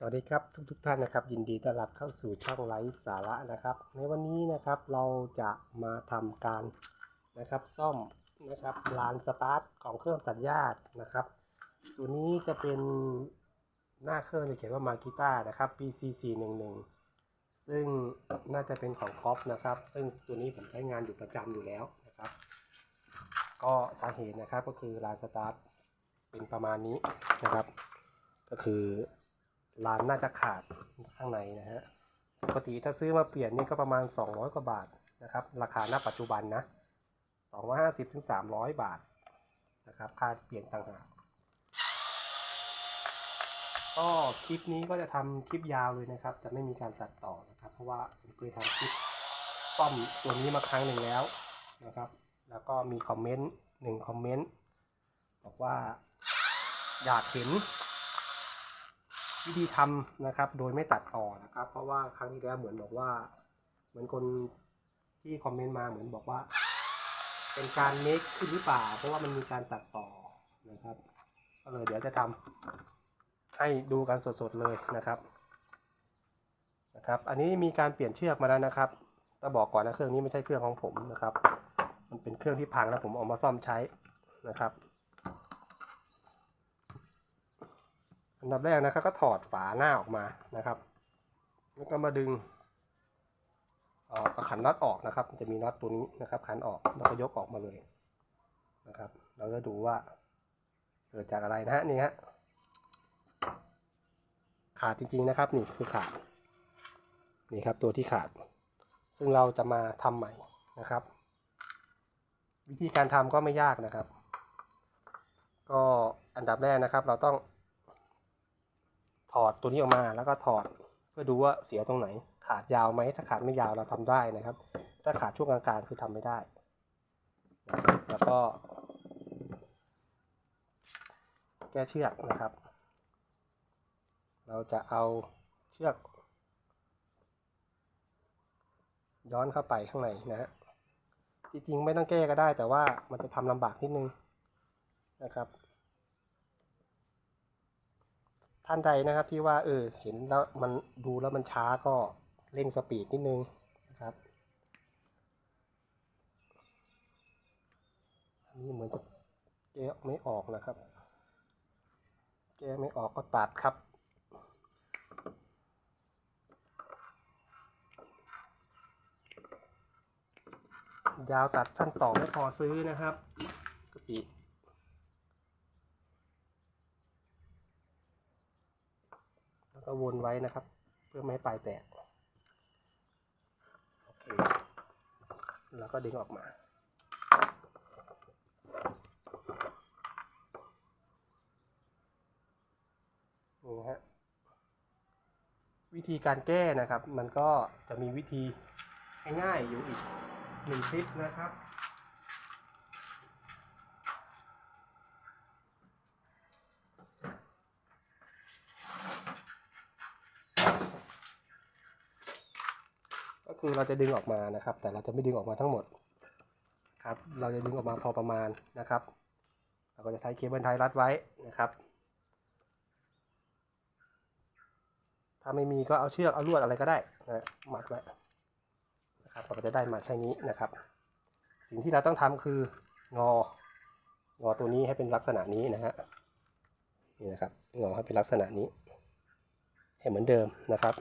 สวัสดีครับทุกทกท่านนะครับ ยินดีต้อนรับเข้าสู่ช่องไลฟ์สาระนะครับ ในวันนี้นะครับเราจะมาทำการนะครับซ่อมนะครับลานสตาร์ทของเครื่องตัดหญ้านะครับ ตัวนี้จะเป็นหน้าเครื่องจะเขียนว่ามากิต้านะครับ PC 4 1 1ซึ่งน่าจะเป็นของคอปนะครับ ซึ่งตัวนี้ผมใช้งานอยู่ประจำอยู่แล้วนะครับ ก็สาเหตุนะครับก็คือลานสตาร์ทเป็นประมาณนี้นะครับ ก็คือ ร้านน่าจะขาดข้างในนะฮะปกติถ้าซื้อมาเปลี่ยนนี่ก็ประมาณ 200 กว่าบาทนะครับ ราคาณปัจจุบันนะ250ถึง300 บาทนะครับค่าเปลี่ยนต่างหากก็คลิปนี้ก็จะทำคลิปยาวเลยนะครับ จะไม่มีการตัดต่อนะครับ เพราะว่าผมเคยทำคลิปซ่อมตัวนี้มาครั้งหนึ่งแล้วนะครับ แล้วก็มีคอมเมนต์หนึ่งคอมเมนต์บอกว่าอยากเห็น วิธีทำนะครับ โดยไม่ตัดต่อนะครับ เพราะว่าครั้งที่แล้วเหมือนบอกว่า เหมือนคนที่คอมเมนต์มาเหมือนบอกว่า เป็นการเมคขึ้นหรือเปล่า เพราะว่ามันมีการตัดต่อนะครับ ก็เลยเดี๋ยวจะทำให้ดูกันสดๆเลยนะครับนะครับ อันนี้มีการเปลี่ยนเชือกมาแล้วนะครับต้องบอกก่อนนะเครื่องนี้ไม่ใช่เครื่องของผมนะครับ มันเป็นเครื่องที่พังแล้วผมเอามาซ่อมใช้นะครับ อันดับแรกนะครับก็ถอดฝาหน้าออกมานะครับ แล้วก็มาดึงเอ่อขันน็อตออกนะครับ จะมีน็อตตัวนี้นะครับ ขันออกแล้วก็ยกออกมาเลยนะครับ เราก็ดูว่าเกิดจากอะไรนะฮะนี่ฮะขาดจริงๆนะครับนี่คือขาดนี่ครับตัวที่ขาด ซึ่งเราจะมาทำใหม่นะครับ วิธีการทำก็ไม่ยากนะครับ ก็อันดับแรกนะครับ เราต้อง ถอดตัวนี้ออกมาแล้วก็ถอดเพื่อดูว่าเสียตรงไหน ขาดยาวไหมถ้าขาดไม่ยาวเราทำได้นะครับ ถ้าขาดช่วงกลางๆคือทำไม่ได้ แล้วก็ แก้เชือกนะครับ เราจะเอาเชือก ย้อนเข้าไปข้างในนะฮะจริงๆไม่ต้องแก้ก็ได้แต่ว่ามันจะทำลำบากนิดนึงนะครับ ท่านใดนะครับที่ว่าเออเห็นแล้วมันดูแล้วมันช้าก็เร่งสปีดนิดนึงนะครับ อันนี้เหมือนจะแก้ไม่ออกนะครับ แก้ไม่ออกก็ตัดครับยาวตัดสั้นต่อไม่พอซื้อนะครับกะปิ แล้ว ก็วนไว้นะครับ เพื่อไม่ให้ปลายแตกโอเคแล้วก็ดึงออกมา นี่ฮะ วิธีการแก้นะครับ มันก็จะมีวิธีง่ายๆอยู่อีกหนึ่งคลิปนะครับ คือเราจะดึงออกมานะครับ แต่เราจะไม่ดึงออกมาทั้งหมดครับ เราจะดึงออกมาพอประมาณนะครับ เราก็จะใช้เคเบิลไทยรัดไว้นะครับ ถ้าไม่มีก็เอาเชือกเอาลวดอะไรก็ได้นะมัดไว้นะครับเราก็จะได้มาแค่นี้นะครับ สิ่งที่เราต้องทำคืององอตัวนี้ให้เป็นลักษณะนี้นะฮะนี่นะครับงอให้เป็นลักษณะนี้ให้เหมือนเดิมนะครับ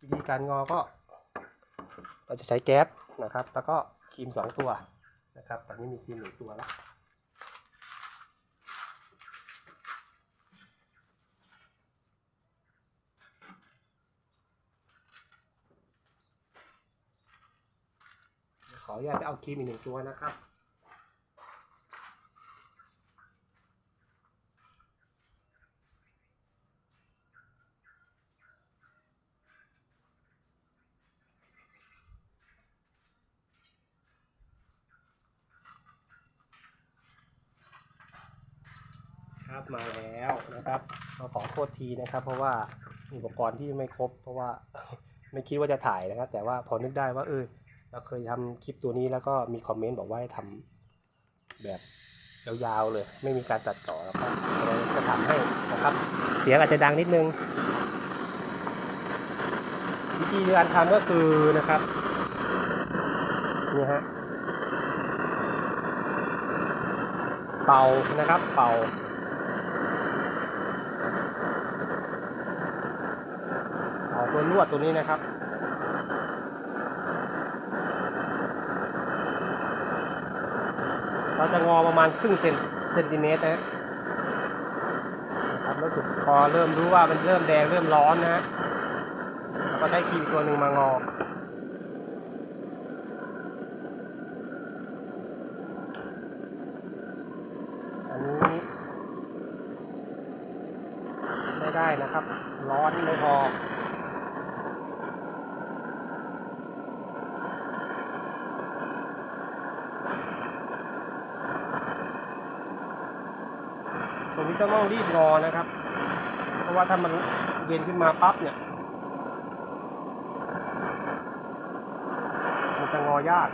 วิธีการงอก็ เราจะใช้แก๊สนะครับ แล้วก็ครีมสองตัวนะครับ ตอนนี้มีครีมหนึ่งตัวแล้วขออนุญาตไปเอาครีมอีกหนึ่งตัวนะครับมาแล้วนะครับเราขอโท ษทีนะครับ เพราะว่าอุปกรณ์ที่ไม่ครบ เพราะว่าไม่คิดว่าจะถ่ายนะครับ แต่ว่าพอนึกได้ว่าเออเราเคยทำคลิปตัวนี้แล้วก็มีคอมเมนต์บอกว่าให้ทำแบบยาวๆเลย ไม่มีการตัดต่อแล้วก็จะทำให้นะครับ เสียงอาจจะดังนิดนึง วิธีการทำก็คือนะครับนี่ฮะเป่านะครับ เป่า เป่า ตัวลวดตัวนี้นะครับ เราจะงอประมาณครึ่งเซนเซนติเมตรนะครับแล้วจุดพอเริ่มรู้ว่ามันเริ่มแดงเริ่มร้อนนะฮะเราก็ได้ครีมตัวหนึ่งมางออันนี้ไม่ได้นะครับ ร้อนไม่พอ ตรงนี้ต้องรีบงอนะครับ เพราะว่าถ้ามันเย็นขึ้นมาปั๊บเนี่ยมันจะงอยาก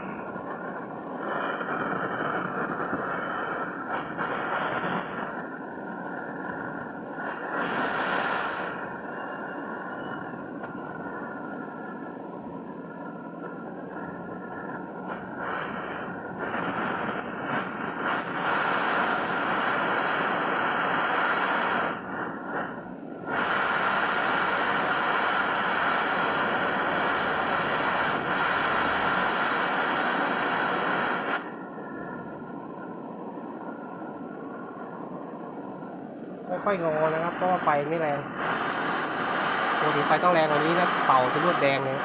ค่อยงอนะครับ เพราะว่าไฟไม่แรงปกติไฟต้องแรงกว่านี้นะเป่าจะรวดแดงเลย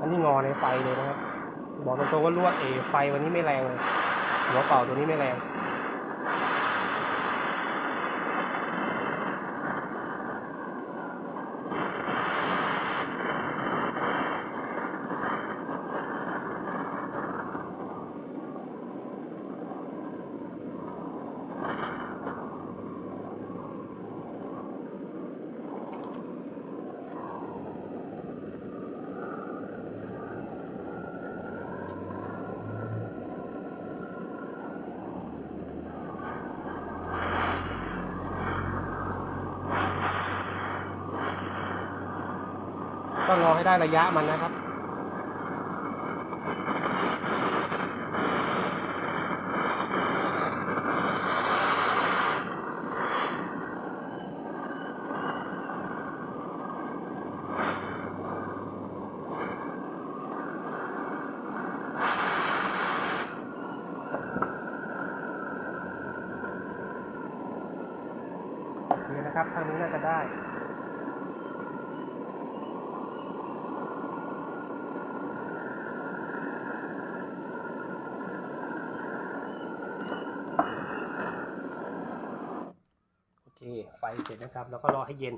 อันนี้งอในไฟเลยนะครับ บอกตรงๆว่าลวดเอไฟวันนี้ไม่แรงเลย หัวเป่าตัวนี้ไม่แรง ได้ระยะมันนะครับโอเคนะครับทางนี้น่าจะได้ โอเค ไฟเสร็จ นะครับ แล้วก็รอให้เย็น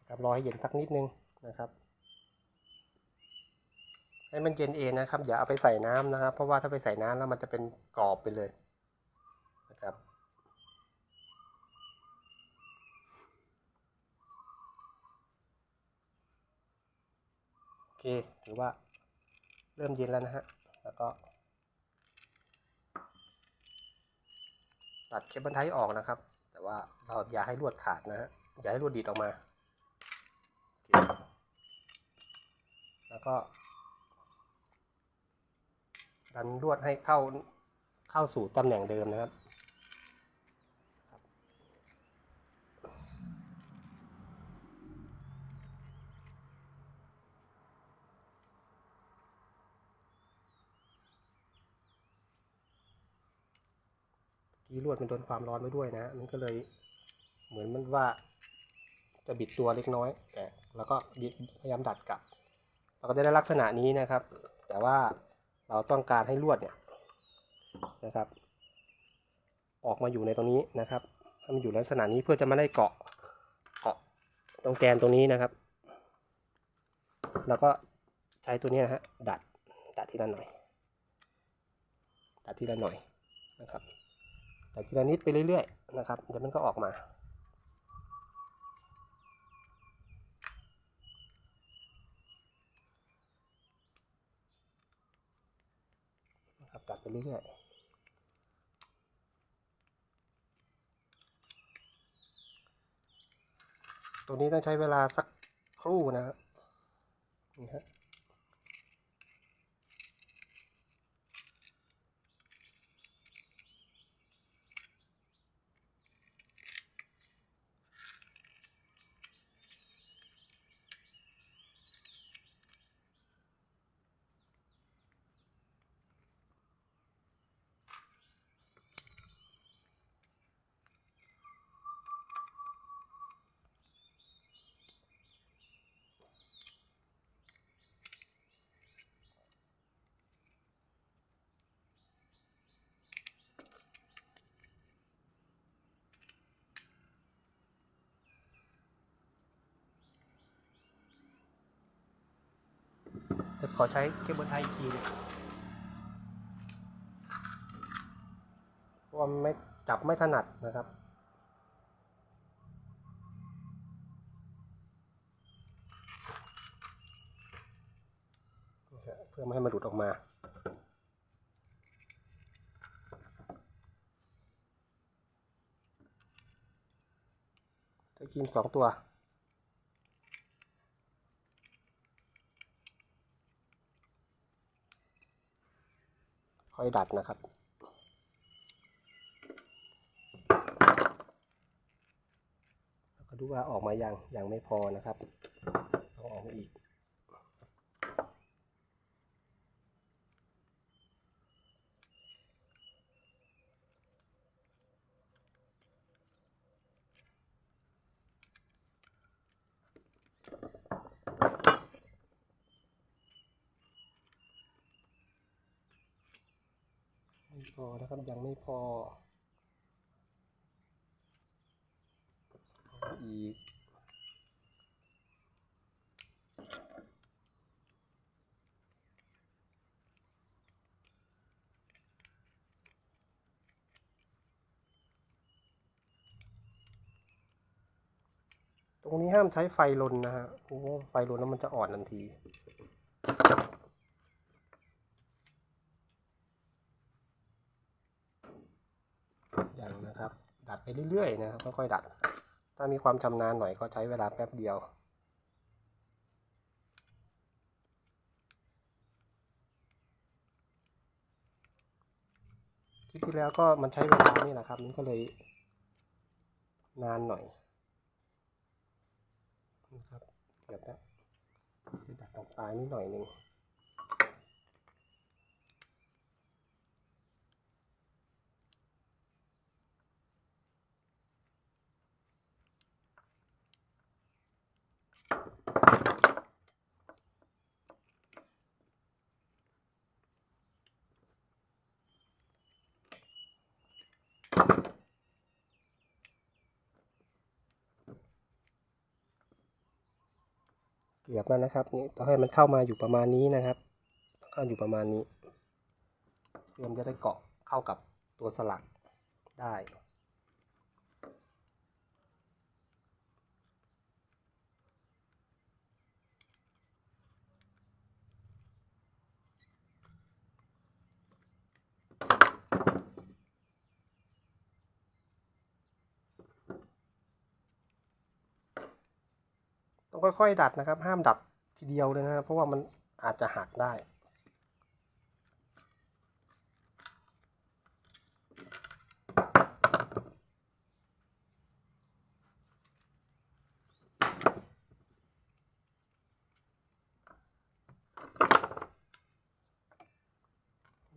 นะครับรอให้เย็นสักนิดนึงนะครับ ให้มันเย็นเองนะครับ อย่าเอาไปใส่น้ำนะครับ เพราะว่าถ้าไปใส่น้ำแล้วมันจะเป็นกรอบไปเลยนะครับโอเคถือว่าเริ่มเย็นแล้วนะฮะแล้วก็ตัดเคเบิลไทออกนะครับ แต่ว่าเราอย่าให้ลวดขาดนะฮะอย่าให้ลวดดีดออกมาโอเคแล้วก็ ดันลวดให้เข้าเข้าสู่ตำแหน่งเดิมนะครับ ที่ลวดมันโดนความร้อนไว้ด้วยนะ มันก็เลยเหมือนมันว่า จะบิดตัวเล็กน้อย แต่แล้วก็พยายามดัดกลับ เราก็จะได้ลักษณะนี้นะครับ แต่ว่าเราต้องการให้ลวดเนี่ยนะครับ ออกมาอยู่ในตรงนี้นะครับให้มันอยู่ลักษณะนี้เพื่อจะไม่ได้เกาะเกาะตรงแกนตรงนี้นะครับ แล้วก็ใช้ตัวนี้นะฮะดัดดัดทีละหน่อยดัดทีละหน่อยนะครับ แต่ทีละนิดไปเรื่อยๆนะครับเดี๋ยวมันก็ออกมาครับกัดไปเรื่อยๆตัวนี้ต้องใช้เวลาสักครู่นะนี่ฮะ จะขอใช้เคเบิลไทยอีกทีนึงเพราะว่ามันไม่จับไม่ถนัดนะครับเพื่อไม่ให้มันหลุดออกมาตะกินสองตัว ค่อยดัดนะครับ แล้วก็ดูว่าออกมายังยังไม่พอนะครับต้องออกมาอีก พอนะครับยังไม่พอ อีก ตรงนี้ห้ามใช้ไฟลนนะฮะเพราะว่าไฟลนแล้วมันจะอ่อนทันที อย่างนะครับ ดัด ไปเรื่อยๆนะครับค่อยๆดัด ถ้ามีความชำนาญหน่อยก็ใช้เวลาแป๊บเดียวคลิปที่แล้วก็มันใช้เวลานี่แหละครับมันก็เลยนานหน่อยนะครับเกือบแล้วจะดัดตรงปลายนิดหน่อยหนึ่ง เกือบแล้วนะครับนี่ต้องให้มันเข้ามาอยู่ประมาณนี้นะครับต้องเข้าอยู่ประมาณนี้เพื่อจะได้เกาะเข้ากับตัวสลักได้ ค่อยๆ ดัดนะครับ ห้ามดัดทีเดียวเลยนะครับเพราะว่ามันอาจจะหักได้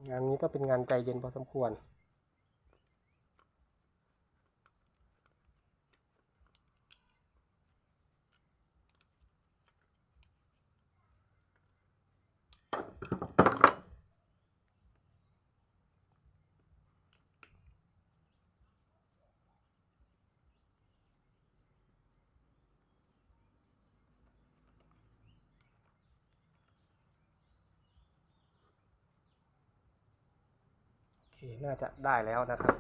งานนี้ก็เป็นงานใจเย็นพอสมควร น่าจะได้แล้วนะครับ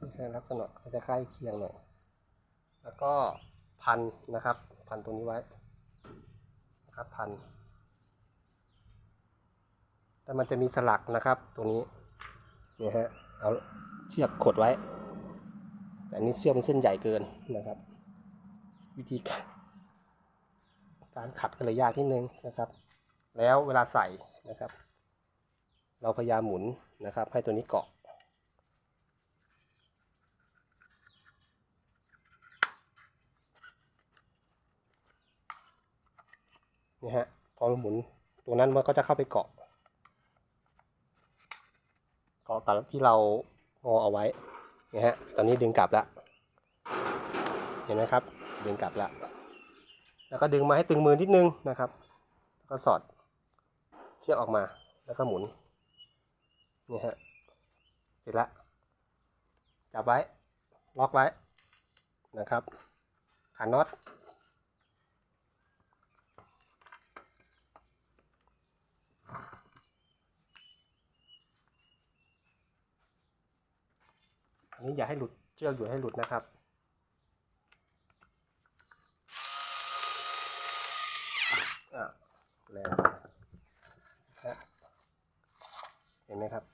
นี่คือลักษณะก็จะใกล้เคียงหน่อย แล้วก็พันนะครับ พันตรงนี้ไว้นะครับพันแล้วมันจะมีสลักนะครับตรงนี้เนี่ยฮะ เอาเชือกขดไว้ แต่นนี้เชือกมันเส้นใหญ่เกินนะครับ วิธีการ การขัดก็เลยยากนิดนึงนะครับ แล้วเวลาใส่นะครับ เราพยายามหมุนนะครับ ให้ตัวนี้เกาะ นี่ฮะ พอเราหมุนตรงนั้นมันก็จะเข้าไปเกาะ เกาะกับที่เรางอเอาไว้ นี่ฮะ ตอนนี้ดึงกลับแล้วเห็นไหมครับ ดึงกลับแล้ว แล้วก็ดึงมาให้ตึงมือนิดนึงนะครับ แล้วก็สอดเชือกออกมา แล้วก็หมุน นี่ฮะ เสร็จแล้วจับไว้ ล็อกไว้นะครับขันน็อต อันนี้อย่าให้หลุด เชือกอยู่ให้หลุดนะครับ อะ แล้วฮะเห็นไหมครับ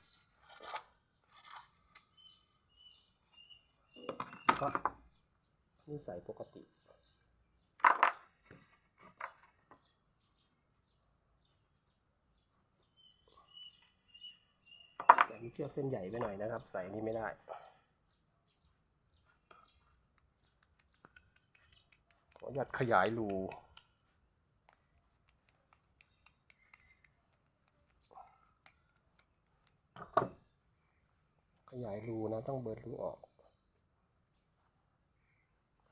ก็นี่ใส่ปกติแต่มีเชือกเส้นใหญ่ไปหน่อยนะครับ ใส่นนี้ไม่ได้ขออนุญาตขยายรู ขยายรูนะต้องเบิร์ดรูออก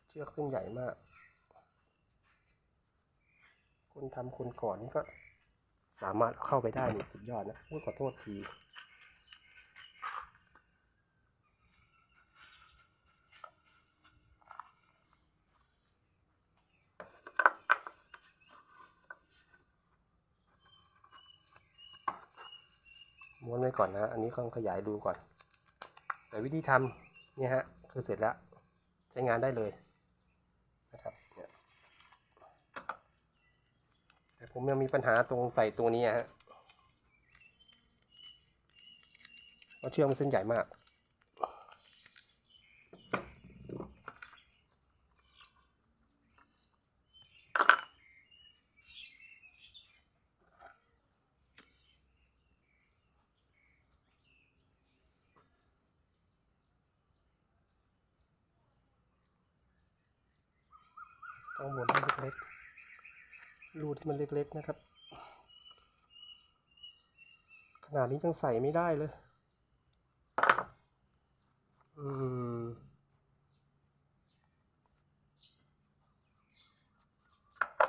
เชือกเส้นใหญ่มาก คนทำคนก่อนนี่ก็สามารถเอาเข้าไปได้นี่สุดยอดนะพูดขอโทษทีม้วนไว้ก่อนนะ อันนี้ต้องขยายดูก่อน แต่วิธีทำเนี่ยฮะคือเสร็จแล้วใช้งานได้เลยนะครับแต่ผมยังมีปัญหาตรงใส่ตัวนี้ฮะเพราะเชือกมันเส้นใหญ่มาก ต้องหมุนให้เล็กๆรูที่มันเล็กๆนะครับ ขนาดนี้ยังใส่ไม่ได้เลย อืม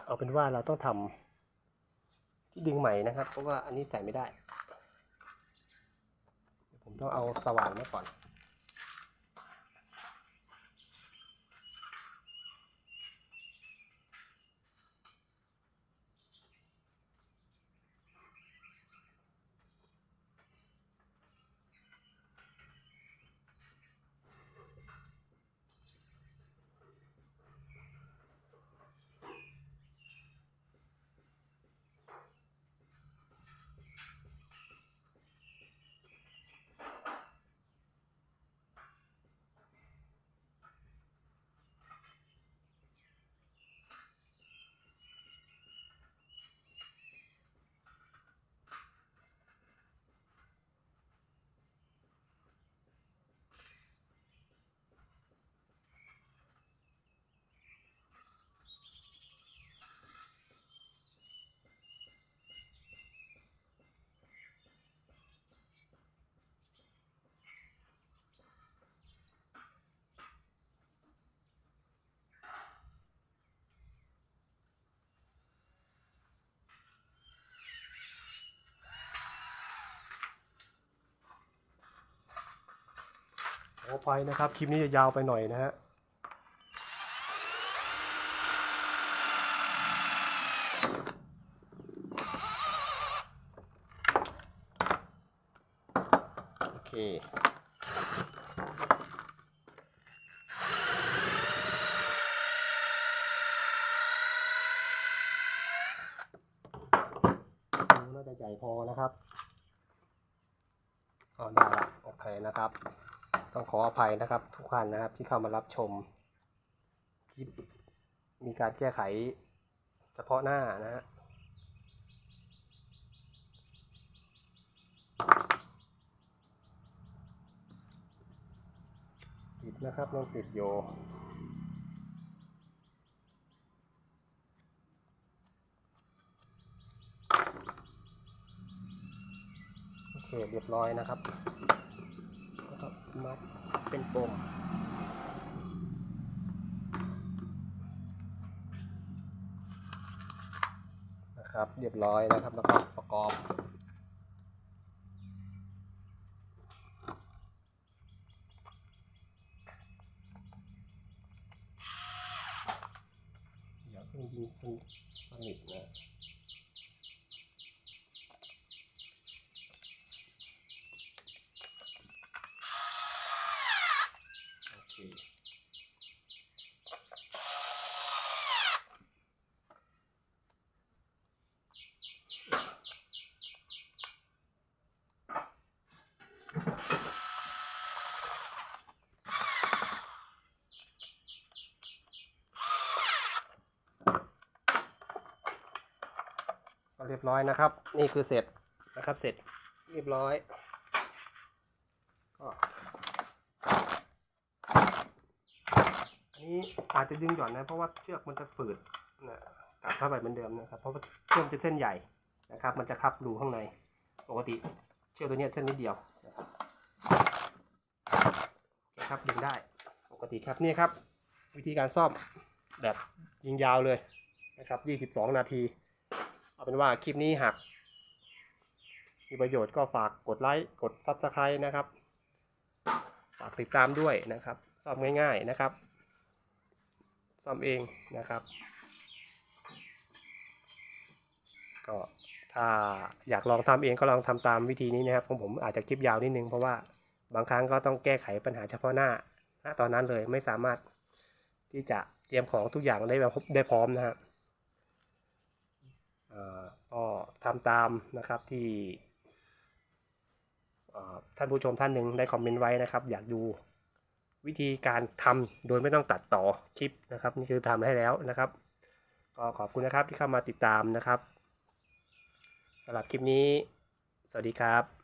เอาเป็นว่าเราต้องทำที่ดึงใหม่นะครับ เพราะว่าอันนี้ใส่ไม่ได้ ผมต้องเอาสว่านมาก่อน ขอไฟนะครับ คลิปนี้จะยาวไปหน่อยนะฮะโอเคน่าจะใหญ่พอนะครับอ๋อได้ละโอเคนะครับ ต้องขออภัยนะครับ ทุกท่านนะครับที่เข้ามารับชมคลิปมีการแก้ไขเฉพาะหน้านะฮะติดนะครับต้องติดโยโอเคเรียบร้อยนะครับ มัดเป็นปมนะครับ เรียบร้อยนะครับ แล้วก็ประกอบ เดี๋ยวต้องยิงสนิทนะ โอเค ก็ เรียบร้อยนะครับ นี่คือเสร็จนะครับเสร็จเรียบร้อยก็อันนี้อาจจะดึงหย่อนนะ เพราะว่าเชือกมันจะฝืดนะกลับเข้าไปเหมือนเดิมนะครับ เพราะว่าเชือกมันจะเส้นใหญ่นะครับ มันจะคับรูข้างในปกติเชือกตัวนี้เส้นนิดเดียวนะครับครับดึงได้ปกติครับนี่ครับ วิธีการซ่อมแบบยิงยาวเลยนะครับ 22 นาที เอาเป็นว่าคลิปนี้หากมีประโยชน์ก็ฝากกดไลค์กด subscribe นะครับ ฝากติดตามด้วยนะครับซ่อมง่าย ๆนะครับซ่อมเองนะครับ ก็ถ้าอยากลองทำเองก็ลองทำตามวิธีนี้นะครับของผมอาจจะคลิปยาวนิดนึงเพราะว่าบางครั้งก็ต้องแก้ไขปัญหาเฉพาะหน้าณตอนนั้นเลยไม่สามารถที่จะเตรียมของทุกอย่างได้แบบได้พร้อมนะครับ ก็ทำตามนะครับที่ท่านผู้ชมท่านหนึ่งได้คอมเมนต์ไว้นะครับ อยากดูวิธีการทำโดยไม่ต้องตัดต่อคลิปนะครับ นี่คือทำให้แล้วนะครับ ก็ขอบคุณนะครับที่เข้ามาติดตามนะครับสำหรับคลิปนี้ สวัสดีครับ